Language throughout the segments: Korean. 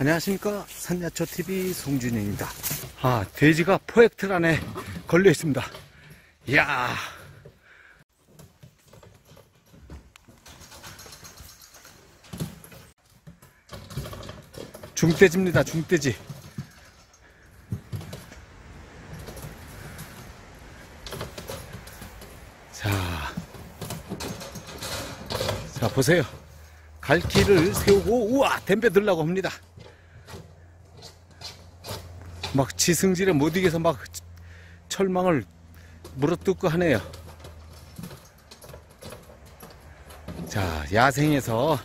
안녕하십니까. 산야초TV 송준영입니다. 아 돼지가 포획틀 안에 걸려 있습니다. 이야. 중돼지입니다 중돼지. 자, 자 보세요. 갈 길을 세우고 우와 덤벼들라고 합니다 막 지승질에 못 이겨서 막 철망을 물어뜯고 하네요. 자, 야생에서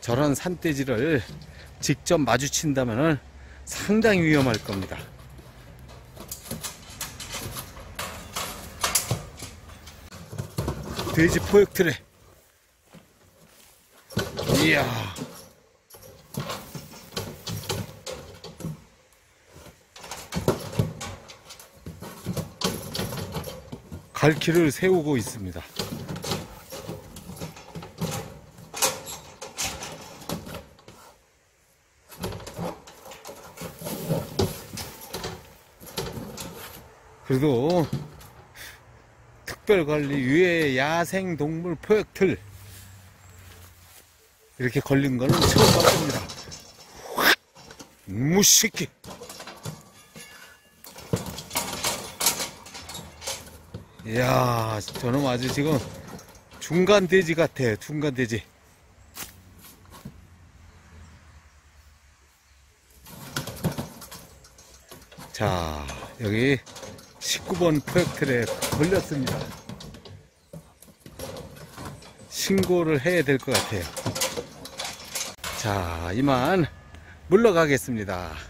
저런 산돼지를 직접 마주친다면 상당히 위험할 겁니다. 돼지 포획 트레. 이야. 갈 길을 세우고 있습니다. 그래도 특별관리 유해 야생동물 포획틀 이렇게 걸린 거는 처음 봤습니다. 무식해. 이야, 저는 아주 지금 중간 돼지 같아요. 중간 돼지. 자, 여기 19번 프로젝트에 걸렸습니다. 신고를 해야 될 것 같아요. 자, 이만 물러가겠습니다.